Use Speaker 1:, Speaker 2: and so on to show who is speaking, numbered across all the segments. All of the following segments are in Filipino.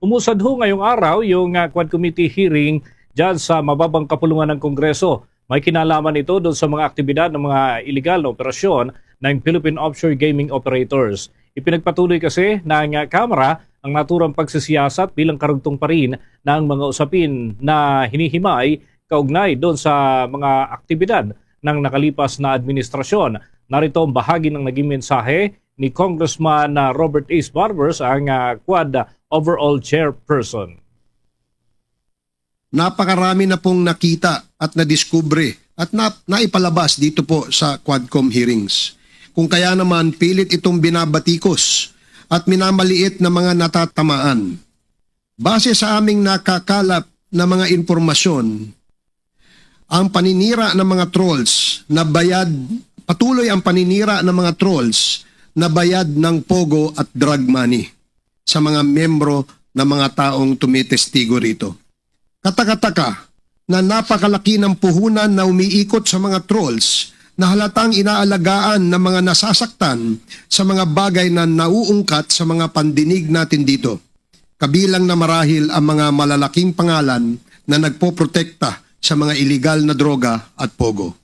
Speaker 1: Umusad ho ngayong araw yung uh, Quad Committee hearing dyan sa mababang kapulungan ng Kongreso. May kinalaman ito doon sa mga aktibidad ng mga illegal na operasyon ng Philippine Offshore Gaming Operators. Ipinagpatuloy kasi ng uh, Kamara ang naturang pagsisiyasat bilang karugtong pa rin ng mga usapin na hinihimay kaugnay doon sa mga aktibidad ng nakalipas na administrasyon. Narito ang bahagi ng naging mensahe ni Congressman uh, Robert Ace Barbers, ang uh, Quad overall chairperson.
Speaker 2: napakarami na pong nakita at nadiskubre at na, naipalabas dito po sa Quadcom hearings. Kung kaya naman pilit itong binabatikos at minamaliit na mga natatamaan. Base sa aming nakakalap na mga informasyon, ang paninira ng mga trolls na bayad, patuloy ang paninira ng mga trolls na bayad ng pogo at drug money sa mga membro ng mga taong tumitestigo rito. Katakataka na napakalaki ng puhunan na umiikot sa mga trolls na halatang inaalagaan ng mga nasasaktan sa mga bagay na nauungkat sa mga pandinig natin dito. Kabilang na marahil ang mga malalaking pangalan na nagpoprotekta sa mga iligal na droga at pogo.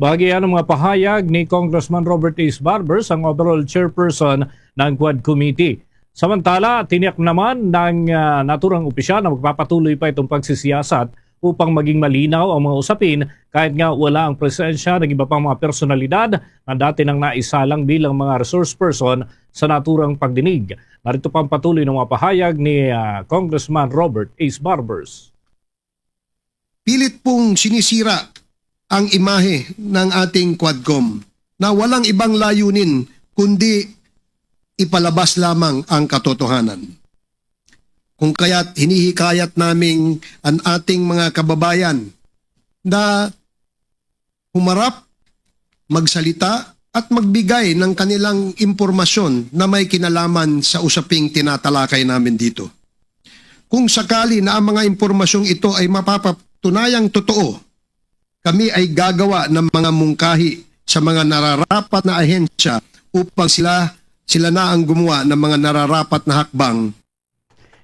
Speaker 1: Bahagi yan ng mga pahayag ni Congressman Robert Ace Barbers, ang overall chairperson ng Quad Committee. Samantala, tiniyak naman ng uh, naturang opisyal na magpapatuloy pa itong pagsisiyasat upang maging malinaw ang mga usapin kahit nga wala ang presensya ng iba pang mga personalidad na dati nang naisalang bilang mga resource person sa naturang pagdinig. Narito pa ang patuloy ng mga pahayag ni uh, Congressman Robert Ace Barbers.
Speaker 2: Pilit pong sinisira ang imahe ng ating Quadcom na walang ibang layunin kundi ipalabas lamang ang katotohanan. Kung kaya't hinihikayat naming ang ating mga kababayan na humarap, magsalita at magbigay ng kanilang impormasyon na may kinalaman sa usaping tinatalakay namin dito. Kung sakali na ang mga impormasyong ito ay mapapatunayang totoo, kami ay gagawa ng mga mungkahi sa mga nararapat na ahensya upang sila sila na ang gumawa ng mga nararapat na hakbang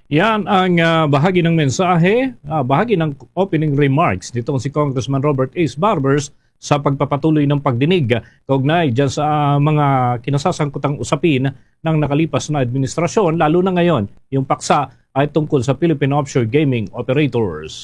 Speaker 1: Yan ang ah, bahagi ng mensahe, ah, bahagi ng opening remarks nitong si Congressman Robert Ace Barbers sa pagpapatuloy ng pagdinig kaugnay dyan sa ah, mga kinasasangkutang usapin ng nakalipas na administrasyon, lalo na ngayon yung paksa ay tungkol sa Philippine Offshore Gaming Operators.